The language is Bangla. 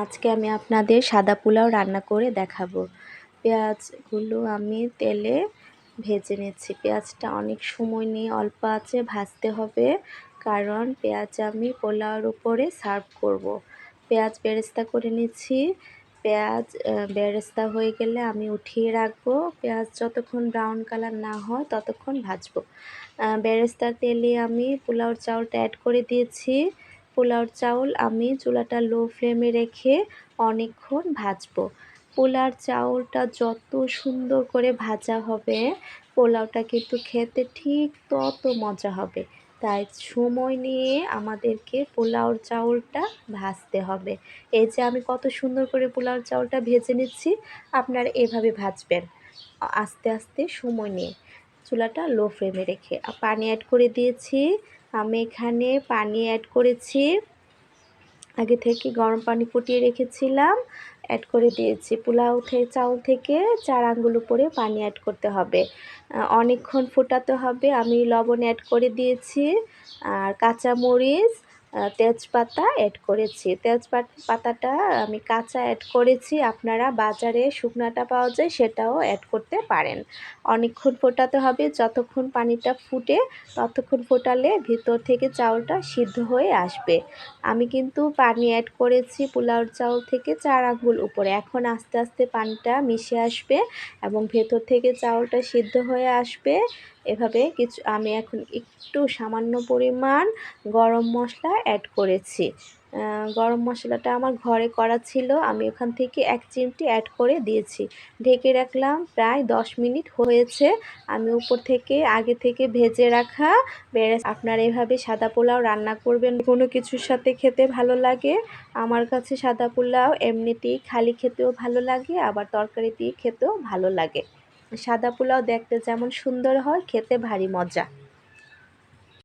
আজকে আমি আপনাদের সাদা পোলাও রান্না করে দেখাবো। পেঁয়াজগুলো আমি তেলে ভেজে নিচ্ছি। পেঁয়াজটা অনেক সময় নিয়ে অল্প আছে, ভাজতে হবে, কারণ পেঁয়াজ আমি পোলাওর উপরে সার্ভ করব। পেঁয়াজ বেরেস্তা করে নিচ্ছি। পেঁয়াজ বেরেস্তা হয়ে গেলে আমি উঠিয়ে রাখব। পেঁয়াজ যতক্ষণ ব্রাউন কালার না হয় ততক্ষণ ভাজবো। বেরেস্তার তেলে আমি পোলাওর চাউলটা অ্যাড করে দিয়েছি। পোলাওর চাউল আমি চুলাটা লো ফ্লেমে রেখে অনেকক্ষণ ভাজবো। পোলার চাউলটা যত সুন্দর করে ভাজা হবে, পোলাওটা কিন্তু খেতে ঠিক তত মজা হবে। তাই সময় নিয়ে আমাদেরকে পোলাওর চাউলটা ভাজতে হবে। এই যে আমি কত সুন্দর করে পোলাওর চাউলটা ভেজে নিচ্ছি, আপনারা এভাবে ভাজবেন আস্তে আস্তে সময় নিয়ে। চুলাটা লো ফ্লেমে রেখে পানি অ্যাড করে দিয়েছি আমি এখানে পানি অ্যাড করেছি। আগে থেকে গরম পানি ফুটিয়ে রেখেছিলাম অ্যাড করে দিয়েছি। পোলাও থেকে চাউল থেকে চার আঙ্গুল উপরে পানি অ্যাড করতে হবে। অনেকক্ষণ ফোটাতে হবে। আমি লবণ অ্যাড করে দিয়েছি। আর কাঁচামরিচ তেজপাতা অ্যাড করেছি। তেজপাতাটা আমি কাঁচা অ্যাড করেছি। আপনারা বাজারে শুকনাটা পাওয়া যায় সেটাও অ্যাড করতে পারেন। অনেকক্ষণ ফোটাতে হবে। যতক্ষণ পানিটা ফুটে ততক্ষণ ফোটালে ভিতর থেকে চাউলটা সিদ্ধ হয়ে আসবে। আমি কিন্তু পানি অ্যাড করেছি পোলাওর চাউল থেকে চার আঙ্গুল উপরে। এখন আস্তে আস্তে পানিটা মিশে আসবে এবং ভেতর থেকে চাউলটা সিদ্ধ হয়ে আসবে। এভাবে কিছু, আমি এখন একটু সামান্য পরিমাণ গরম মশলা অ্যাড করেছি। গরম মশলাটা আমার ঘরে করা ছিল, আমি ওখান থেকে এক চিমটি অ্যাড করে দিয়েছি। ঢেকে রাখলাম, প্রায় দশ মিনিট হয়েছে। আমি উপর থেকে, আগে থেকে ভেজে রাখা বেড়ে আপনারা এভাবে সাদা পোলাও রান্না করবেন, কোনো কিছুর সাথে খেতে ভালো লাগে। আমার কাছে সাদা পোলাও এমনিতেই খালি খেতেও ভালো লাগে, আবার তরকারি দিয়ে খেতেও ভালো লাগে। সাদা পোলাও দেখতে যেমন সুন্দর হয় খেতে ভারী মজা।